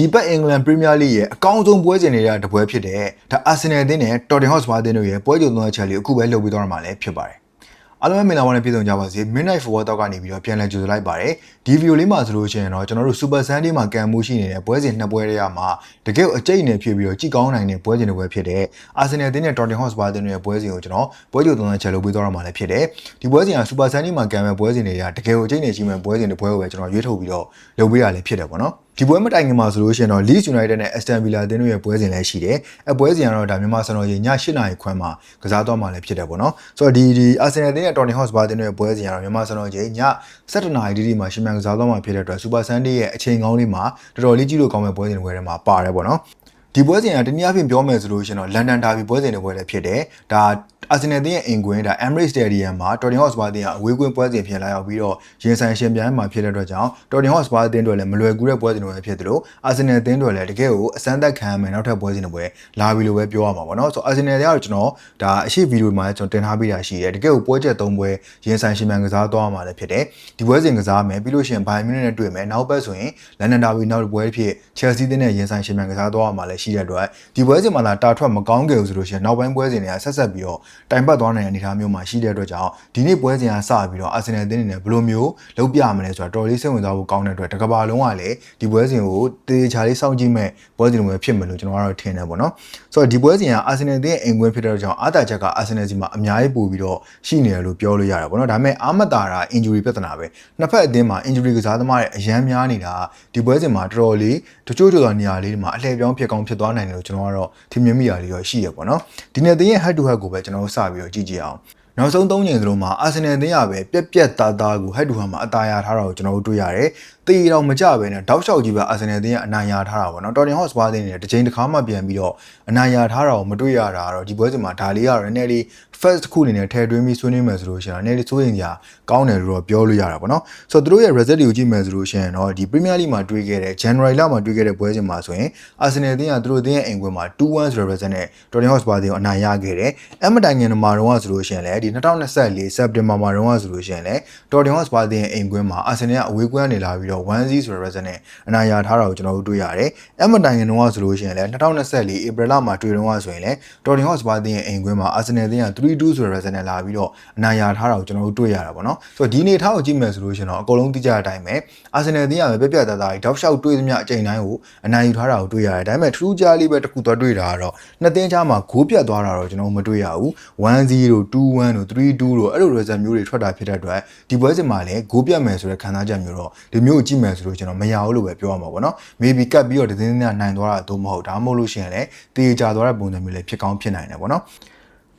ဒီဘက်အင်္ဂလန်ပရီးမီးယားလိရဲ့အကောင်းဆုံးပွဲစဉ်တွေကတပွဲဖြစ်တဲ့ဒါအာဆင်နယ်အသင်းနဲ့တော်တင်ဟော့စပါအသင်းတို့ရဲ့ပွဲကြိုသုံးချက်လေးအခုပဲလုပ်ပြီးတော့မှာလည်းဖြစ်ပါတယ်အားလုံးပဲမင်္ဂလာပါနဲ့ပြည့်စုံကြပါစေ Midnight Football တောက်ကနေပြီးတော့ပြန်လည်ကြိုဆိုလိုက်ပါတယ်ဒီဗီဒီယိုလေးမှာဆိုလို့ရှိရင်တော့ကျွန်တော်တို့ Super Sunday မှာကံမှုရှိနေတဲ့ပွဲစဉ်နှစ်ပွဲတွေကမှတကယ်အကျိတ်နဲ့ဖြစ်ပြီးတော့ကြည်ကောင်းနိုင်တဲ့ပွဲစဉ်တွေပဲဖြစ်တဲ့ Arsenal အသင်းနဲ့ Tottenham Hotspur အသင်းတို့ရဲ့ပွဲစဉ်ကိုကျွန်တော်ပွဲကြိုသုံးချက်လုပ်ပြီးတော့မှာလည်းဖြစ်တယ်ဒီပွဲစဉ်က Super Sunday မှာကံမဲ့ပွဲစဉ်တွေကတကယ်ကိုအကျိတ်နဲ့ရှိမဲ့ပွဲစဉ်တွေပွဲကိုပဲကျွန်တော်ရွေးထုတ်ပြီးတော့လုပ်ပေးရလည်းဖြစ်တယ်ပေါ့နော် ဒီပွဲမတိုင်ခင်မှာဆိုလို့ရှိရင်တော့ Leeds United နဲ့ Aston Villa အသင်းတို့ရဲ့ပွဲစဉ်လည်းရှိတယ်။အပွဲစဉ်ကတော့ဒါမြန်မာစံတော်ချိန်ည8နာရီခွဲမှာကစားတော့မှလည်းဖြစ်တယ်ပေါ့နော်။ဆိုတော့ဒီဒီ Arsenal အသင်းနဲ့ Tottenham Hotspur အသင်းတို့ရဲ့ပွဲစဉ်ကတော့မြန်မာစံတော်ချိန်ည7နာရီတိတိမှာရှင်မြန်ကစားတော့မှဖြစ်တဲ့အတွက် Super Sunday ရဲ့အချိန်ကောင်းလေးမှာတော်တော်လေးကြည့်လို့ကောင်းမဲ့ပွဲစဉ်တွေထဲမှာပါတယ်ပေါ့နော်။ ဒီပွဲစဉ်ကတနည်းအားဖြင့်ပြောမယ်ဆိုလို့ရှိရင်တော့လန်ဒန်ဒါဘီပွဲစဉ်တွေပွဲလည်းဖြစ်တယ်။ဒါအာဆင်နယ်တင်းရဲ့အင်ကွင်းဒါ Emirates Stadium မှာ Tottenham Hotspur တင်းကအဝေးကွင်းပွဲစဉ်ဖြစ်လာရောက်ပြီးတော့ရင်ဆိုင်ရှင်ပြိုင်မှာဖြစ်တဲ့အတွက်ကြောင့် Tottenham Hotspur တင်းတွေလည်းမလွယ်ကူတဲ့ပွဲစဉ်တွေဖြစ်တယ်လို့ Arsenal တင်းတွေလည်းတကယ်ကိုအစမ်းသက်ခံရမယ်နောက်ထပ်ပွဲစဉ်တွေပွဲလာပြီလို့ပဲပြောရမှာပေါ့နော်ဆိုတော့ Arsenal တွေကတော့ကျွန်တော်ဒါအရှိဗီဒီယိုမှာကျွန်တော်တင်ထားပေးတာရှိတယ်တကယ်ကိုပွဲချက်၃ပွဲရင်ဆိုင်ရှင်ပြိုင်ကစားသွားမှာလည်းဖြစ်တယ်ဒီပွဲစဉ်ကစားမယ်ပြီးလို့ရှိရင် Bayern Munich နဲ့တွေ့မယ်နောက်ပတ်ဆိုရင် London Derby နောက်ပွဲဖြစ် Chelsea တင်းနဲ့ရင်ဆိုင်ရှင်ပြိုင်ကစားသွားမှာလည်းရှိတဲ့အတွက်ဒီပွဲစဉ်မှာလာတာထွက်မကောင်းခဲ့ဘူးဆိုလို့ရှိရင်နောက်ပိုင်းပွဲစဉ်တွေကဆက်ဆက်ပြီးတော့တိုင်ပတ်သွားနိုင်တဲ့အနေအထားမျိုးမှာရှိတဲ့အတွက်ကြောင့်ဒီနေ့ပွဲစဉ်ကစပြီးတော့အာဆင်နယ်အသင်းအနေနဲ့ဘယ်လိုမျိုးလုပ်ပြမလဲဆိုတာတော်လေးစိတ်ဝင်စားဖို့ကောင်းတဲ့အတွက်တကဘာလုံးကလည်းဒီပွဲစဉ်ကိုတေချာလေးစောင့်ကြည့်မဲ့ပွဲစဉ်တွေဖြစ်မယ်လို့ကျွန်တော်ကတော့ထင်တယ်ပေါ့နော်ဆိုတော့ဒီပွဲစဉ်ကအာဆင်နယ်အသင်းအိမ်ကွင်းဖြစ်တဲ့ကြောင့်အာတာချက်ကအာဆင်နယ်စီမှာအများကြီးပို့ပြီးတော့ရှိနေတယ်လို့ပြောလို့ရတယ်ပေါ့နော်ဒါပေမဲ့အာမတာတာ injury ပြဿနာပဲနှစ်ဖက်အသင်းမှာ injury ကစားသမားတွေအရန်များနေတာဒီပွဲစဉ်မှာတော်တော်လေးတချို့ချို့သောနေရာလေးတွေမှာအလှည့်ပြောင်းဖြစ်ကောင်းဖြစ်သွားနိုင်တယ်လို့ကျွန်တော်ကတော့ထင်မြင်မိရလေးတော့ရှိရပေါ့နော်ဒီနေ့အသင်းရဲ့ head to head ကိုပဲကျွန်တော်တို့စပြီးတော့ကြည့်ကြည့်အောင်နောက်ဆုံး၃ချိန်စလုံးမှာအာဆင်နယ်အသင်းရပဲပြက်ပြက်သားသားကိုဟက်တူဟန်မှာအသာရထားတာကိုကျွန်တော်တို့တွေ့ရတယ်။ တေးတော်မကြပဲနဲ့တောက်လျှောက်ကြီးပဲအာဆင်နယ်အသင်းကအနိုင်ရထားတာပေါ့နော်။တော်တင်ဟော့စပါးအသင်းနဲ့တစ်ချိန်တစ်ခါမှပြန်ပြီးတော့အနိုင်ရထားတာကိုမတွေ့ရတာတော့ဒီပွဲစဉ်မှာဒါလေးကတော့နည်းနည်းလေး first တစ်ခုအနေနဲ့ထည့်သွင်းပြီးဆွေးနွေးမယ်ဆိုလို့ရှိရင်နည်းနည်းလေးစိုးရင်ကြာကောင်းတယ်လို့တော့ပြောလို့ရတာပေါ့နော်။ဆိုတော့သူတို့ရဲ့ result တွေကိုကြည့်မယ်ဆိုလို့ရှိရင်တော့ဒီ Premier League မှာတွေ့ခဲ့တဲ့ January လမှာတွေ့ခဲ့တဲ့ပွဲစဉ်မှာဆိုရင် Arsenal အသင်းကသူတို့အသင်းရဲ့အိမ်ကွင်းမှာ2-1ဆိုတဲ့ result နဲ့ Tottenham Hotspur အသင်းကိုအနိုင်ရခဲ့တယ်။အမတိုင်ငင်မှာတော့ဆိုလို့ရှိရင်လည်းဒီ2024 September မှာတော့ဆိုလို့ရှိရင်လည်း Tottenham Hotspur အသင်းရဲ့အိမ်ကွင်းမှာ Arsenal ကအဝေးကွင်းကနေလာပြီးတော့1-0ဆိုတဲ့ result နဲ့အနိုင်ရထားတာကိုကျွန်တော်တို့တွေ့ရတယ်။အမတိုင်ငင်တော့ဆိုလို့ရှိရင်လည်း2024 April လမှာတွေ့တော့ဆိုရင်လည်း Tottenham Hotspur အသင်းရဲ့အိမ်ကွင်းမှာ Arsenal အသင်းက3-2ဆိုတဲ့ result နဲ့လာပြီးတော့အနိုင်ရထားတာကိုကျွန်တော်တို့တွေ့ရတာပေါ့နော်ဆိုတော့ဒီနေထားကိုကြည့်မယ်ဆိုလို့ရှိရင်တော့အကုန်လုံးသိကြတဲ့အတိုင်းပဲအာဆင်နယ်အသင်းကပဲပြက်ပြက်သားသားတောက်လျှောက်တွေးသမျှအချိန်တိုင်းကိုအနိုင်ယူထားတာကိုတွေ့ရတယ်ဒါပေမဲ့ထူးခြားလေးပဲတစ်ခုတော့တွေ့တာကတော့နှစ်သင်းကြားမှာဂိုးပြတ်သွားတာတော့ကျွန်တော်မတွေ့ရဘူး1-0 2-1တို့3-2တို့အဲ့လို result မျိုးတွေထွက်တာဖြစ်တဲ့အတွက်ဒီပွဲစဉ်မှာလည်းဂိုးပြတ်မယ်ဆိုတဲ့ခံစားချက်မျိုးတော့ဒီမျိုးကိုကြည့်မယ်ဆိုလို့ကျွန်တော်မရဘူးလို့ပဲပြောရမှာပေါ့နော် maybe ကတ်ပြီးတော့ဒီသင်းသင်းကနိုင်သွားတာတော့မဟုတ်ဒါမှမဟုတ်လို့ရှိရင်လည်းတေးကြသွားတဲ့ပုံစံမျိုးလည်းဖြစ်ကောင်းဖြစ်နိုင်တယ်ပေါ့နော်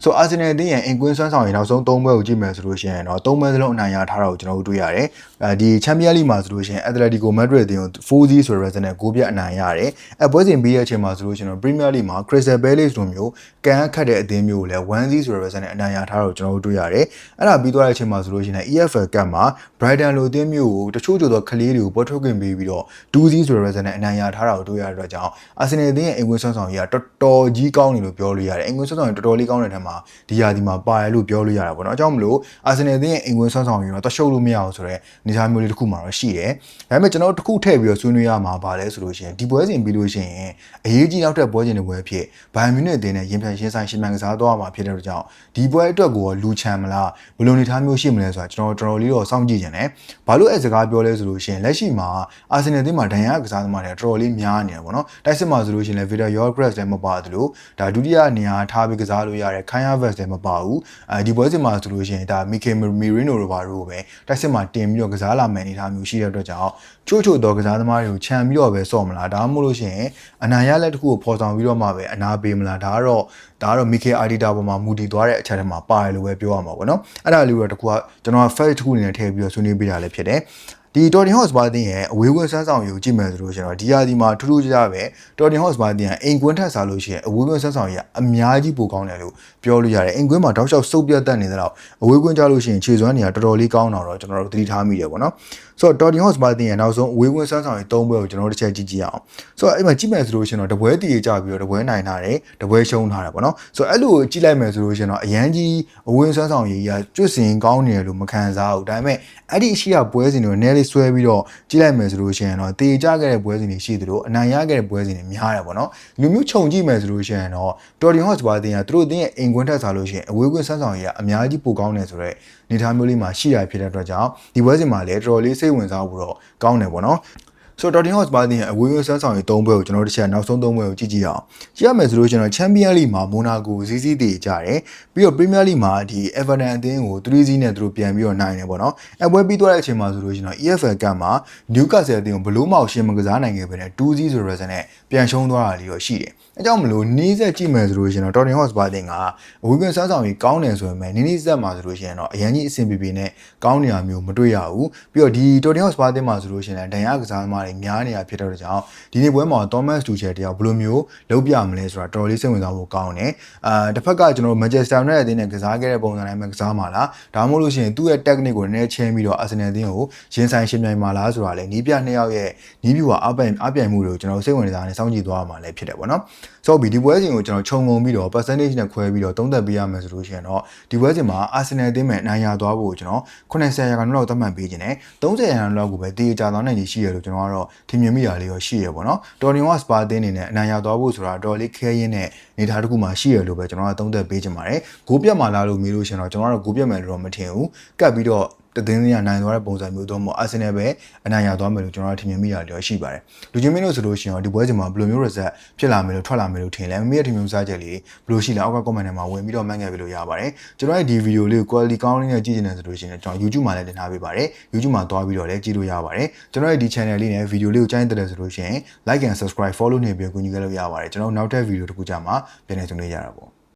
ဆိုအာဆင်နယ်အသင်းရဲ့အင်ကွင်းဆွမ်းဆောင်ရင်နောက်ဆုံး၃ပွဲကိုကြည့်မယ်ဆိုလို့ရှိရင်တော့၃ပွဲစလုံးအနိုင်ရထားတာကိုကျွန်တော်တို့တွေ့ရတယ်။အဲဒီချန်ပီယံလိမှာဆိုလို့ရှိရင် Atletico Madrid အသင်းကို4-0ဆိုတဲ့ result နဲ့ဂိုးပြတ်အနိုင်ရတယ်။အဲပွဲစဉ်ပြီးတဲ့အချိန်မှာဆိုလို့ရှိရင်တော့ Premier League မှာ Crystal Palace တို့မျိုးကန်အခတ်တဲ့အသင်းမျိုးကိုလည်း1-0ဆိုတဲ့ result နဲ့အနိုင်ရထားတာကိုကျွန်တော်တို့တွေ့ရတယ်။အဲ့ဒါပြီးသွားတဲ့အချိန်မှာဆိုလို့ရှိရင် EFL Cup မှာ Brighton လိုအသင်းမျိုးကိုတချို့ချို့သောကလေးတွေကိုပေါ်ထုတ်ခွင့်ပေးပြီးတော့2-0ဆိုတဲ့ result နဲ့အနိုင်ရထားတာကိုတွေ့ရတဲ့အတွက်ကြောင့် Arsenal အသင်းရဲ့အင်ကွင်းဆွမ်းဆောင်ကြီးကတော်တော်ကြီးကောင်းတယ်လို့ပြောလို့ရတယ်။အင်ကွင်းဆွမ်းဆောင်ကြီးတော်တော်လေးကောင်းတဲ့ထဲမှာဒီရာဒီမှာပါရလို့ပြောလို့ရတာပေါ့နော်အကြောင်းမလို့အာဆင်နယ်အသင်းရဲ့အင်ကွင်းဆွမ်းဆောင်ပြီးတော့တရှုပ်လို့မရအောင်ဆိုတော့နေသားမျိုးလေးတစ်ခုမှတော့ရှိတယ်ဒါပေမဲ့ကျွန်တော်တစ်ခုထည့်ပြီးတော့ဆွေးနွေးရမှာပါလဲဆိုလို့ရှိရင်ဒီပွဲစဉ်ပြီးလို့ရှိရင်အရေးကြီးနောက်ထပ်ပွဲစဉ်တွေပွဲဖြစ်ဘိုင်မြူနစ်အသင်းနဲ့ရင်ဖြန်ရှင်းဆိုင်ရှင်းမှန်ကစားသွားမှာဖြစ်တဲ့အတွက်ကြောင့်ဒီပွဲအတွက်ကိုလူချမ်းမလားဘယ်လိုနေသားမျိုးရှိမလဲဆိုတာကျွန်တော်တော်တော်လေးတော့စောင့်ကြည့်နေတယ်ဘာလို့အဲစကားပြောလဲဆိုလို့ရှိရင်လက်ရှိမှာအာဆင်နယ်အသင်းမှာဒဏ်ရာကစားသမားတွေတော်တော်လေးများနေတယ်ပေါ့နော်တိုက်စစ်မှာဆိုလို့ရှိရင်လည်း Victor Yogres လည်းမပါသလိုဒါဒုတိယနေရာထားပြီးကစားလို့ရတဲ့ Kaya Vest လည်းမပါဘူးအဲဒီပွဲစဉ်မှာဆိုလို့ရှိရင်ဒါမီကေမီရင်းနိုတို့ဘာတို့ပဲတိုက်စစ်မှာတင်ပြီးတော့ကစားလာမယ်အနေအထားမျိုးရှိတဲ့အတွက်ကြောင့်ချို့ချို့တော့ကစားသမားတွေကိုခြံပြီးတော့ပဲစော့မလားဒါမှမဟုတ်လို့ရှိရင်အနာရလက်တစ်ခုကိုပေါ်ဆောင်ပြီးတော့မှပဲအနာပေးမလားဒါကတော့ဒါကတော့မီကေအာဒီတာပေါ်မှာမူတည်သွားတဲ့အချက်ထဲမှာပါတယ်လို့ပဲပြောရမှာပေါ့နော်အဲ့ဒါလေးတော့တကူကကျွန်တော် fact တစ်ခုအနေနဲ့ထည့်ပြီးတော့ဆွေးနွေးပေးတာလည်းဖြစ်တယ် ဒီ Tottenham Hotspur အသင်းရဲ့အဝေးကွင်းစမ်းဆောင်ရည်ကိုကြည့်မယ်ဆိုလို့ရှိရင်တော့ဒီဟာဒီမှာထူးထူးခြားခြားပဲ Tottenham Hotspur အသင်းကအိမ်ကွင်းထက်စားလို့ရှိရင်အဝေးကွင်းစမ်းဆောင်ရည်ကအများကြီးပိုကောင်းတယ်လို့ပြောလို့ရတယ်အိမ်ကွင်းမှာတောက်လျှောက်စုပ်ပြတ်တက်နေတဲ့တော့အဝေးကွင်းကြလို့ရှိရင်ခြေစွမ်းတွေကတော်တော်လေးကောင်းတော့ကျွန်တော်တို့သတိထားမိတယ်ပေါ့နော် ဆိုတော့ Tottenham Hotspur တင်ရဲ့နောက်ဆုံးအဝေးဝင်ဆန်းဆောင်ရေး၃ပွဲကိုကျွန်တော်တို့တစ်ချက်ကြည့်ကြည့်အောင်ဆိုတော့အဲ့မှာကြည့်မယ်ဆိုလို့ရှိရင်တော့တပွဲတည်ကြပြီးတော့တပွဲနိုင်ထားတယ်တပွဲရှုံးထားတယ်ပေါ့နော်ဆိုတော့အဲ့လိုကြည့်လိုက်မယ်ဆိုလို့ရှိရင်တော့အရန်ကြီးအဝေးဝင်ဆန်းဆောင်ရေးကကျွတ်စင်ကောင်းနေတယ်လို့မခံစားဘူးဒါပေမဲ့အဲ့ဒီအရှိရပွဲစဉ်တွေကိုနည်းလေးဆွဲပြီးတော့ကြည့်လိုက်မယ်ဆိုလို့ရှိရင်တော့တည်ကြခဲ့တဲ့ပွဲစဉ်တွေရှိသလိုအနိုင်ရခဲ့တဲ့ပွဲစဉ်တွေများတယ်ပေါ့နော်လူမျိုးခြုံကြည့်မယ်ဆိုလို့ရှိရင်တော့ Tottenham Hotspur တင်ကသူတို့တင်ရဲ့အိမ်ကွင်းထက်စားလို့ရှိရင်အဝေးကွင်းဆန်းဆောင်ရေးကအများကြီးပိုကောင်းတယ်ဆိုတော့နေသားမျိုးလေးမှာရှိရဖြစ်တဲ့အတွက်ကြောင့်ဒီပွဲစဉ်မှာလည်းတော်တော်လေးစိတ်ဝင်စားဖို့တော့ကောင်းတယ်ပေါ့နော် ဆိုတော့ Tottenham Hotspur တင်ရဲ့အဝေးဝေးဆန်းဆောင်ရေး၃ပွဲကိုကျွန်တော်တို့တစ်ချက်နောက်ဆုံး၃ပွဲကိုကြည့်ကြည့်အောင်ကြည့်ရမယ်ဆိုလို့ကျွန်တော် Champions League မှာ Monaco စီးစီးတည်ကြတယ်ပြီးတော့ Premier League မှာဒီ Everton အသင်းကို3-0နဲ့သူတို့ပြန်ပြီးတော့နိုင်တယ်ပေါ့နော်အပွဲပြီးသွားတဲ့အချိန်မှာဆိုလို့ကျွန်တော် EFL Cup မှာ Newcastle အသင်းကိုဘလို့မှရှင်းမကစားနိုင်ခဲ့ပဲနဲ့2-0ဆိုတဲ့ဇာတ်နဲ့ပြန်ရှုံးသွားတာလေးတော့ရှိတယ်အဲကြောင့်မလို့နီးစက်ကြည့်မယ်ဆိုလို့ရှိရင်တော့ Tottenham Hotspur တင်ကအဝေးကန်ဆန်းဆောင်ကြီးကောင်းတယ်ဆိုပေမဲ့နီးနီးစက်မှာဆိုလို့ရှိရင်တော့အရင်ကြီးအဆင်ပြေပြေနဲ့ကောင်းနေတာမျိုးမတွေ့ရဘူးပြီးတော့ဒီ Tottenham Hotspur တင်မှာဆိုလို့ရှိရင်လည်းဒဏ်ရာကစားသမားတွေများနေတာဖြစ်တဲ့ကြောင့်ဒီနေ့ပွဲမှာ Thomas Tuchel တယောက်ဘယ်လိုမျိုးလုပ်ပြမလဲဆိုတာတော်တော်လေးစိတ်ဝင်စားဖို့ကောင်းတယ်အာတစ်ဖက်ကကျွန်တော် Manchester United အသင်းနဲ့ကစားခဲ့တဲ့ပုံစံတိုင်းပဲကစားမှာလားဒါမှမဟုတ်လို့ရှိရင်သူ့ရဲ့ technique ကိုနည်းနည်းချင်းပြီးတော့ Arsenal အသင်းကိုရင်ဆိုင်ရှင်းပြိုင်မှာလားဆိုတာလည်းနီးပြနှစ်ယောက်ရဲ့နီးပြူကအပြိုင်အပြိုင်မှုတွေကိုကျွန်တော်စိတ်ဝင်စားနေစောင့်ကြည့်သွားမှာလည်းဖြစ်တယ်ပေါ့နော်ဆိုတော့ဒီပွဲစဉ်ကိုကျွန်တော်ခြုံငုံပြီးတော့ percentage နဲ့ခွဲပြီးတော့သုံးသပ်ပေးရမယ်ဆိုလို့ရှိရင်တော့ဒီပွဲစဉ်မှာ Arsenal အသင်းမဲ့နိုင်ရသွားဖို့ကျွန်တော်80ရာခိုင်နှုန်းလောက်သတ်မှတ်ပေးခြင်းနဲ့30ရာခိုင်နှုန်းလောက်ကိုပဲတေးကြသွားနိုင်ကြီးရှိရလို့ကျွန်တော်ကတော့ထင်မြင်မိတာလေးရောရှိရပေါ့နော်တော်နီဝါစပါအသင်းအနေနဲ့အနိုင်ရသွားဖို့ဆိုတာတော်လေးခဲရင်းနဲ့နေသားတစ်ခုမှရှိရလို့ပဲကျွန်တော်ကသုံးသပ်ပေးခြင်းပါတယ်ဂိုးပြတ်မှလာလို့မေးလို့ရှင်တော့ကျွန်တော်ကတော့ဂိုးပြတ်မယ်လို့တော့မထင်ဘူးကတ်ပြီးတော့ တသင်းစီကနိုင်သွားတဲ့ပုံစံမျိုးတော့မဟုတ်အာဆင်နယ်ပဲအနိုင်ရသွားမယ်လို့ကျွန်တော်တို့ထင်မြင်မိတာလည်းရှိပါတယ်လူချင်းမင်းတို့ဆိုလို့ရှိရင်ဒီပွဲစဉ်မှာဘယ်လိုမျိုး result ဖြစ်လာမယ်လို့ထွက်လာမယ်လို့ထင်လဲမမေရဲ့ထင်မြင်စားချက်လေးဘယ်လိုရှိလဲအောက်က comment ထဲမှာဝင်ပြီးတော့မှတ်ခဲ့ပြီးလို့ရပါတယ်ကျွန်တော်ရဲ့ဒီ video လေးကို quality ကောင်းလေးနဲ့ကြည့်ချင်တယ်ဆိုလို့ရှိရင်ကျွန်တော် YouTube မှာလည်းတင်ထားပေးပါတယ် YouTube မှာသွားပြီးတော့လည်းကြည့်လို့ရပါတယ်ကျွန်တော်ရဲ့ဒီ channel လေးနဲ့ video လေးကိုကြိုက်တယ်ဆိုလို့ရှိရင် like and subscribe follow နေပြီးကူညီခဲ့လို့ရပါတယ်ကျွန်တော်နောက်ထပ် video တစ်ခုကြာမှာပြန်လည်ဆုံတွေ့ကြတာပေါ့